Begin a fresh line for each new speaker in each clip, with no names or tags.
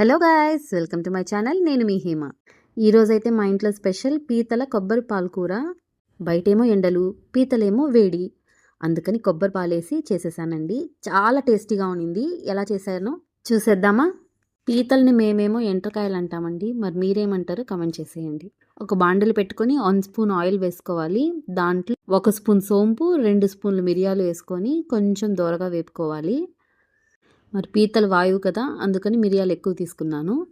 Hello guys welcome to my channel నేను మీ హేమ. ఈరోజైతే మా ఇంట్లో స్పెషల్ పీతల కొబ్బరి పాలకూర బయటేమో ఎండలు పీతలేమో వేడి. అందుకని కొబ్బరి పాలేసి చేసేసానండి. చాలా టేస్టీగా ఉన్నింది. ఎలా చేశానో చూసేద్దామా? పీతల్ని మేమేమో ఎంటకాయలు అంటామండి మరి మీరేమంటారు కమెంట్ చేసేయండి. ఒక బాండలు పెట్టుకొని వన్ స్పూన్ ఆయిల్ వేసుకోవాలి. దాంట్లో ఒక స్పూన్ సోంపు రెండు స్పూన్లు మిరియాలు వేసుకొని కొంచెం దూరగా వేపుకోవాలి. మరి పీతలు వాయువు కదా అందుకని మిరియాలు ఎక్కువ తీసుకున్నాను.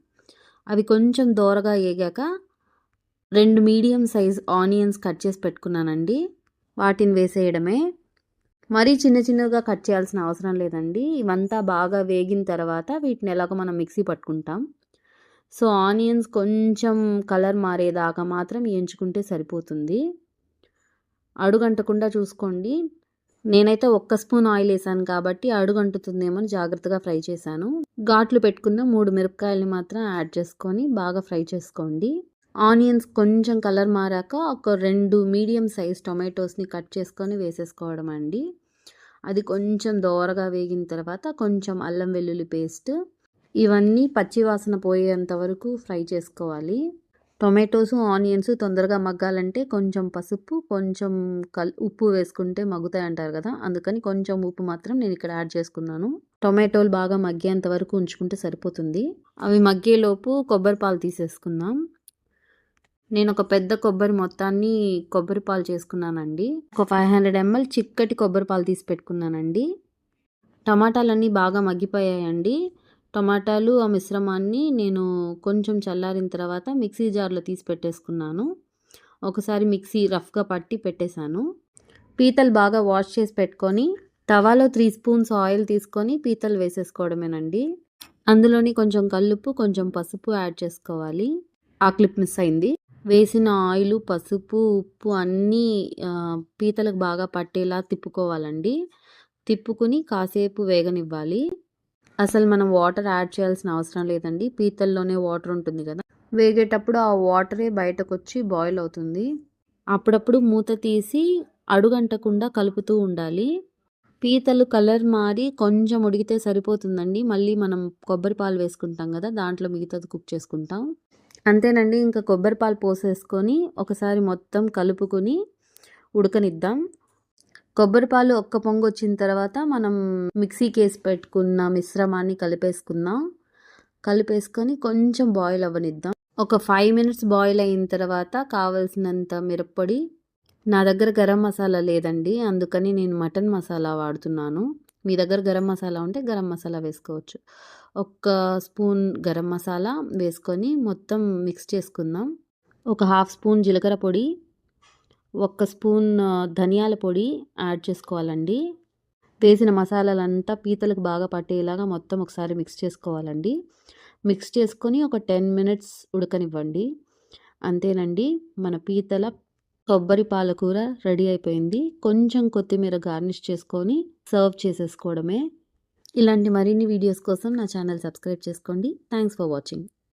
అవి కొంచెం దోరగా వేగాక రెండు మీడియం సైజ్ ఆనియన్స్ కట్ చేసి పెట్టుకున్నానండి. వాటిని వేసేయడమే. మరీ చిన్న చిన్నగా కట్ చేయాల్సిన అవసరం లేదండి. ఇవంతా బాగా వేగిన తర్వాత వీటిని ఎలాగో మనం మిక్సీ పట్టుకుంటాం. సో ఆనియన్స్ కొంచెం కలర్ మారేదాకా మాత్రం ఎంచుకుంటే సరిపోతుంది. అడుగంటకుండా చూసుకోండి. నేనైతే ఒక్క స్పూన్ ఆయిల్ వేసాను కాబట్టి అడుగంటుతుందేమో అని జాగ్రత్తగా ఫ్రై చేశాను. ఘాట్లు పెట్టుకున్న మూడు మిరపకాయలు మాత్రం యాడ్ చేసుకొని బాగా ఫ్రై చేసుకోండి. ఆనియన్స్ కొంచెం కలర్ మారాక ఒక రెండు మీడియం సైజ్ టొమాటోస్ని కట్ చేసుకొని వేసేసుకోవడం అండి. అది కొంచెం దోరగా వేగిన తర్వాత కొంచెం అల్లం వెల్లుల్లి పేస్ట్. ఇవన్నీ పచ్చివాసన పోయేంత వరకు ఫ్రై చేసుకోవాలి. టొమాటోస్ ఆనియన్స్ తొందరగా మగ్గాలంటే కొంచెం పసుపు కొంచెం కల్ ఉప్పు వేసుకుంటే మగ్గుతాయి అంటారు కదా అందుకని కొంచెం ఉప్పు మాత్రం నేను ఇక్కడ యాడ్ చేసుకున్నాను. టొమాటోలు బాగా మగ్గేంత వరకు ఉంచుకుంటే సరిపోతుంది. అవి మగ్గేలోపు కొబ్బరి పాలు తీసేసుకుందాం. నేను ఒక పెద్ద కొబ్బరి మొత్తాన్ని కొబ్బరి పాలు చేసుకున్నానండి. ఒక ఫైవ్ హండ్రెడ్ ఎంఎల్ చిక్కటి కొబ్బరి పాలు తీసి పెట్టుకున్నానండి. టమాటాలన్నీ బాగా మగ్గిపోయాయండి. టమాటాలు ఆ మిశ్రమాన్ని నేను కొంచెం చల్లారిన తర్వాత మిక్సీ జార్లో తీసి పెట్టేసుకున్నాను. ఒకసారి మిక్సీ రఫ్గా పట్టి పెట్టేశాను. పీతలు బాగా వాష్ చేసి పెట్టుకొని తవాలో త్రీ స్పూన్స్ ఆయిల్ తీసుకొని పీతలు వేసేసుకోవడమేనండి. అందులోని కొంచెం కల్లుప్పు కొంచెం పసుపు యాడ్ చేసుకోవాలి. ఆ క్లిప్ మిస్ అయింది. వేసిన ఆయిల్ పసుపు ఉప్పు అన్నీ పీతలకు బాగా పట్టేలా తిప్పుకోవాలండి. తిప్పుకుని కాసేపు వేగనివ్వాలి. అసలు మనం వాటర్ యాడ్ చేయాల్సిన అవసరం లేదండి. పీతల్లోనే వాటర్ ఉంటుంది కదా. వేగేటప్పుడు ఆ వాటరే బయటకు వచ్చి బాయిల్ అవుతుంది. అప్పుడప్పుడు మూత తీసి అడుగంటకుండా కలుపుతూ ఉండాలి. పీతలు కలర్ మారి కొంచెం ఉడికితే సరిపోతుందండి. మళ్ళీ మనం కొబ్బరి పాలు వేసుకుంటాం కదా దాంట్లో మిగతాది కుక్ చేసుకుంటాం. అంతేనండి ఇంకా కొబ్బరి పాలు పోసేసుకొని ఒకసారి మొత్తం కలుపుకొని ఉడకనిద్దాం. కొబ్బరిపాలు ఒక్క పొంగు వచ్చిన తర్వాత మనం మిక్సీకి వేసి పెట్టుకున్న మిశ్రమాన్ని కలిపేసుకుందాం. కలిపేసుకొని కొంచెం బాయిల్ అవ్వనిద్దాం. ఒక ఫైవ్ మినిట్స్ బాయిల్ అయిన తర్వాత కావలసినంత మిరప్పొడి. నా దగ్గర గరం మసాలా లేదండి అందుకని నేను మటన్ మసాలా వాడుతున్నాను. మీ దగ్గర గరం మసాలా ఉంటే గరం మసాలా వేసుకోవచ్చు. ఒక స్పూన్ గరం మసాలా వేసుకొని మొత్తం మిక్స్ చేసుకుందాం. ఒక హాఫ్ స్పూన్ జీలకర్ర పొడి. ఒక్క స్పూన్ ధనియాల పొడి యాడ్ చేసుకోవాలండి. వేసిన మసాలాలంతా పీతలకు బాగా పట్టేలాగా మొత్తం ఒకసారి మిక్స్ చేసుకోవాలండి. మిక్స్ చేసుకొని ఒక టెన్ మినిట్స్ ఉడకనివ్వండి. అంతేనండి మన పీతల కొబ్బరి పాలకూర రెడీ అయిపోయింది. కొంచెం కొత్తిమీర గార్నిష్ చేసుకొని సర్వ్ చేసేసుకోవడమే. ఇలాంటి మరిన్ని వీడియోస్ కోసం నా ఛానల్ సబ్స్క్రైబ్ చేసుకోండి. Thanks for watching